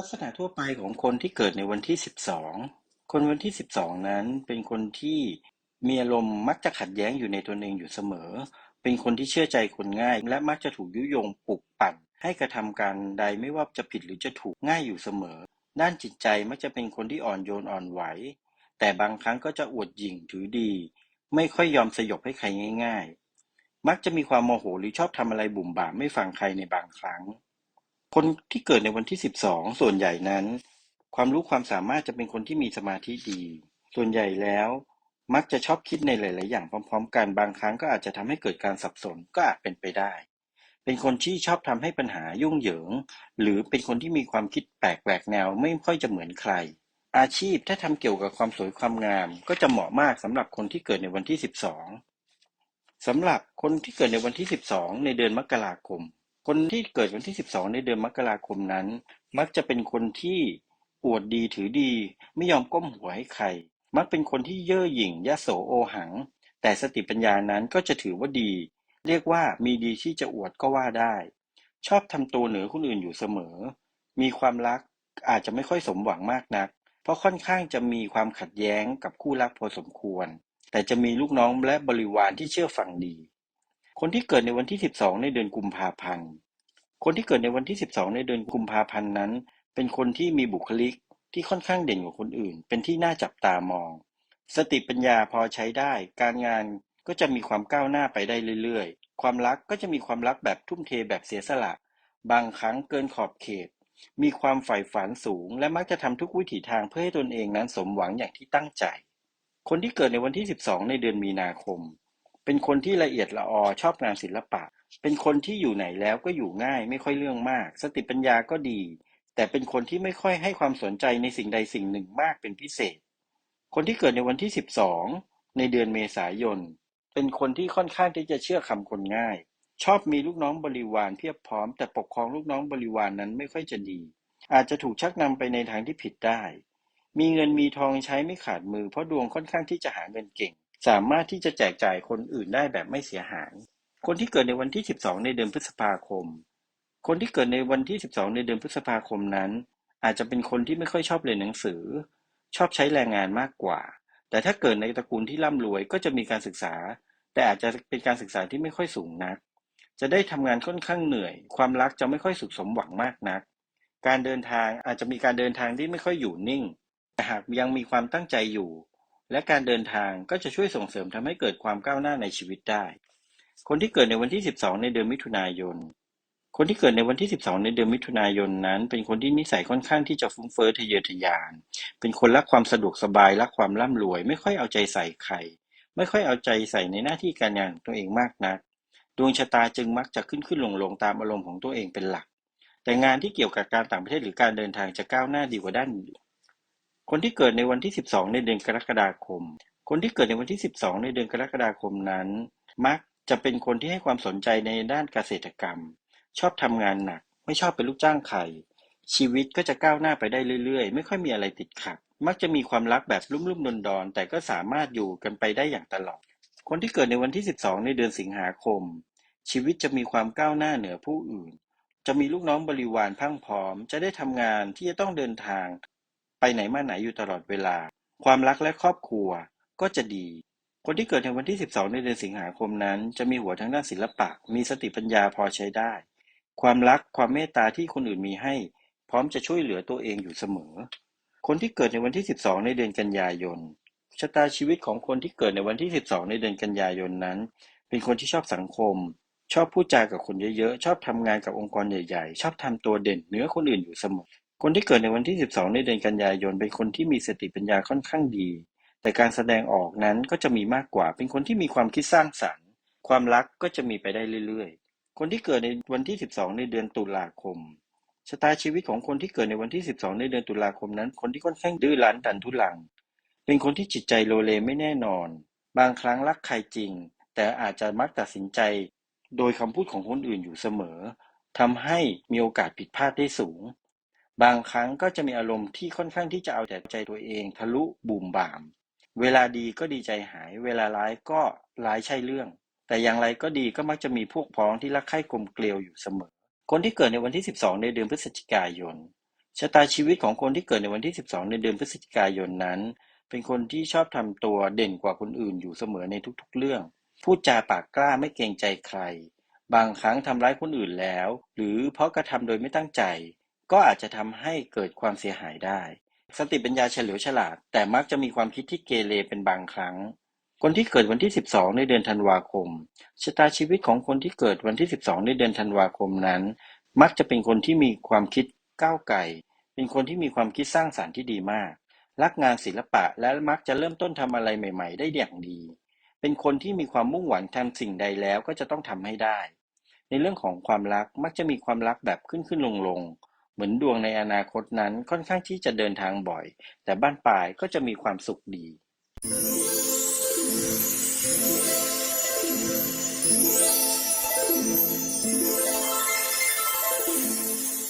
ลักษณะทั่วไปของคนที่เกิดในวันที่ 12 คนวันที่ 12 นั้นเป็นคนที่มีอารมณ์มักจะขัดแย้งอยู่ในตนเองอยู่เสมอ เป็นคนที่เชื่อใจคนง่าย และมักจะถูกยุยงปลุกปั่น ให้กระทำการใดไม่ว่าจะผิดหรือจะถูกง่ายอยู่เสมอ ด้านจิตใจมักจะเป็นคนที่อ่อนโยนอ่อนไหว แต่บางครั้งก็จะอวดหยิ่งถือดี ไม่ค่อยยอมสยบให้ใครง่าย ๆ มักจะมีความโมโหหรือชอบทำอะไรบุ่มบ่ามไม่ฟังใครในบางครั้ง คนที่เกิดในวันที่ 12 ส่วนใหญ่นั้น ความรู้ความสามารถจะเป็นคนที่มีสมาธิดี ส่วนใหญ่แล้ว มักจะชอบคิดในหลาย ๆ อย่างพร้อม ๆ กันบางครั้งก็อาจจะทำให้เกิดการสับสนก็อาจเป็นไปได้ เป็นคนที่ชอบทำให้ปัญหายุ่งเหยิง หรือเป็นคนที่มีความคิดแปลกแหวกแนวไม่ค่อยจะเหมือนใคร อาชีพถ้าทำเกี่ยวกับความสวยความงาม ก็จะเหมาะมากสำหรับคนที่เกิดในวันที่ 12สำหรับคนที่เกิดในวันที่ 12 ในเดือนมกราคม คนที่เกิดวันที่ 12 ในเดือนมกราคมนั้น มักจะเป็นคนที่อวดดีถือดี ไม่ยอมก้มหัวให้ใคร มักเป็นคนที่เย่อหยิ่งยะโสโอหัง แต่สติปัญญานั้นก็จะถือว่าดี เรียกว่ามีดีที่จะอวดก็ว่าได้ ชอบทำตัวเหนือคนอื่นอยู่เสมอ มีความรักอาจจะไม่ค่อยสมหวังมากนัก เพราะค่อนข้างจะมีความขัดแย้งกับคู่รักพอสมควร แต่จะมีลูกน้องและบริวารที่เชื่อฟังดี คนที่เกิดในวันที่ 12 ในเดือนกุมภาพันธ์ คนที่เกิดในวันที่ 12 ในเดือนกุมภาพันธ์นั้น เป็นคนที่มีบุคลิกที่ค่อนข้างเด่นกว่าคนอื่น เป็นที่น่าจับตามอง สติปัญญาพอใช้ได้ การงานก็จะมีความก้าวหน้าไปได้เรื่อยๆ ความรักก็จะมีความรักแบบทุ่มเทแบบเสียสละ บางครั้งเกินขอบเขต มีความใฝ่ฝันสูง และมักจะทำทุกวิถีทางเพื่อให้ตนเองนั้นสมหวังอย่างที่ตั้งใจ คนที่เกิดในวันที่ 12 ในเดือนมีนาคม เป็นคนที่ละเอียดละออชอบงานศิลปะ เป็นคนที่อยู่ไหนแล้วก็อยู่ง่าย ไม่ค่อยเรื่องมาก สติปัญญาก็ดี แต่เป็นคนที่ไม่ค่อยให้ความสนใจในสิ่งใดสิ่งหนึ่งมากเป็นพิเศษ คนที่เกิดในวันที่ 12 ในเดือนเมษายน เป็นคนที่ค่อนข้างที่จะเชื่อคำคนง่าย ชอบมีลูกน้องบริวารเพียบพร้อม แต่ปกครองลูกน้องบริวารนนั้นไม่ค่อยจะดี อาจจะถูกชักนำไปในทางที่ผิดได้ มีเงินมีทองใช้ไม่ขาดมือ เพราะดวงค่อนข้างที่จะหาเงินเก่ง สามารถที่จะแจกจ่ายคนอื่นได้แบบไม่เสียหาย คนที่เกิดในวันที่ 12 ในเดือนพฤษภาคม คนที่เกิดในวันที่ 12 ในเดือนพฤษภาคมนั้น อาจจะเป็นคนที่ไม่ค่อยชอบเรียนหนังสือ ชอบใช้แรงงานมากกว่า แต่ถ้าเกิดในตระกูลที่ร่ำรวยก็จะมีการศึกษา แต่อาจจะเป็นการศึกษาที่ไม่ค่อยสูงนัก จะได้ทำงานค่อนข้างเหนื่อย ความรักจะไม่ค่อยสุขสมหวังมากนัก การเดินทางอาจจะมีการเดินทางที่ไม่ค่อยอยู่นิ่ง แต่หากยังมีความตั้งใจอยู่ และการเดินทางก็จะช่วยส่งเสริมทำให้เกิดความก้าวหน้าในชีวิตได้ คนที่เกิดในวันที่ 12 ในเดือนมิถุนายน คนที่เกิดในวันที่ 12 ในเดือนมิถุนายนนั้น เป็นคนที่นิสัยค่อนข้างที่จะฟุ้งเฟ้อทะเยอทะยาน เป็นคนรักความสะดวกสบายรักความร่ำรวย ไม่ค่อยเอาใจใส่ใคร ไม่ค่อยเอาใจใส่ในหน้าที่การงานของตัวเองมากนัก ดวงชะตาจึงมักจะขึ้นขึ้นลงลงตามอารมณ์ของตัวเองเป็นหลัก แต่งานที่เกี่ยวกับการต่างประเทศหรือการเดินทางจะก้าวหน้าดีกว่าด้านอื่น คนที่เกิดในวันที่ 12 ในเดือนกรกฎาคม คนที่เกิดในวันที่ 12 ในเดือนกรกฎาคมนั้น มักจะเป็นคนที่ให้ความสนใจในด้านเกษตรกรรม ชอบทำงานหนัก ไม่ชอบเป็นลูกจ้างใคร ชีวิตก็จะก้าวหน้าไปได้เรื่อยๆ ไม่ค่อยมีอะไรติดขัด มักจะมีความรักแบบลุ่มๆดอนๆ แต่ก็สามารถอยู่กันไปได้อย่างตลอด คนที่เกิดในวันที่ 12 ในเดือนสิงหาคม ชีวิตจะมีความก้าวหน้าเหนือผู้อื่น จะมีลูกน้องบริวารพั่งพร้อม จะได้ทำงานที่จะต้องเดินทาง ไปไหนมาไหนอยู่ตลอดเวลา ความรักและครอบครัวก็จะดี คนที่เกิดในวันที่ 12 ในเดือนสิงหาคมนั้น จะมีหัวทางด้านศิลปะ มีสติปัญญาพอใช้ได้ ความรักความเมตตาที่คนอื่นมีให้ พร้อมจะช่วยเหลือตัวเองอยู่เสมอ คนที่เกิดในวันที่ 12 ในเดือนกันยายนชะตาชีวิตของคนที่เกิดในวันที่ 12 ในเดือนกันยายนนั้น เป็นคนที่ชอบสังคม ชอบพูดจากับคนเยอะๆ ชอบทำงานกับองค์กรใหญ่ๆ ชอบทำตัวเด่นเหนือคนอื่นอยู่เสมอ คนที่เกิดในวันที่ 12 ในเดือนกันยายน เป็นคนที่มีสติปัญญาค่อนข้างดี แต่การแสดงออกนั้นก็จะมีมากกว่า เป็นคนที่มีความคิดสร้างสรรค์ ความรักก็จะมีไปได้เรื่อยๆ คนที่เกิดในวันที่ 12 ในเดือนตุลาคม ชะตาชีวิตของคนที่เกิดในวันที่ 12 ในเดือนตุลาคมนั้น คนที่ค่อนข้างดื้อรั้นดันทุลัง เป็นคนที่จิตใจโลเลไม่แน่นอน บางครั้งรักใครจริง แต่อาจจะมักตัดสินใจ โดยคำพูดของคนอื่นอยู่เสมอทำให้มีโอกาสผิดพลาดได้สูง บางครั้งก็จะมีอารมณ์ที่ค่อนข้างที่จะเอาแต่ใจตัวเอง ทะลุบุ่มบ่าม เวลาดีก็ดีใจหาย เวลาร้ายก็ร้ายใช่เรื่อง แต่อย่างไรก็ดีก็มักจะมีพวกพ้องที่รักใคร่กลมเกลียวอยู่เสมอ คนที่เกิดในวันที่ 12 ในเดือนพฤศจิกายนชะตาชีวิตของคนที่เกิดในวันที่ 12 ในเดือนพฤศจิกายนนั้น เป็นคนที่ชอบทำตัวเด่นกว่าคนอื่นอยู่เสมอในทุกๆเรื่อง พูดจาปากกล้าไม่เกรงใจใคร บางครั้งทำร้ายคนอื่นแล้ว หรือเพราะกระทำโดยไม่ตั้งใจ ก็อาจจะทำให้เกิดความเสียหายได้ สติปัญญาเฉลียวฉลาด แต่มักจะมีความคิดที่เกเรเป็นบางครั้ง คนที่เกิดวันที่ 12 ในเดือนธันวาคมชะตาชีวิตของคนที่เกิดวันที่ 12 ในเดือนธันวาคมนั้น มักจะเป็นคนที่มีความคิดก้าวไกลเป็นคนที่มีความคิดสร้างสรรค์ที่ดีมาก รักงานศิลปะและมักจะเริ่มต้นทำอะไรใหม่ ๆ ได้อย่างดี เป็นคนที่มีความมุ่งหวังทำสิ่งใดแล้วก็จะต้องทำให้ได้ ในเรื่องของความรักมักจะมีความรักแบบขึ้นขึ้นลงลงเหมือนดวงในอนาคตนั้นค่อนข้างที่จะเดินทางบ่อย แต่บ้านปลายก็จะมีความสุขดี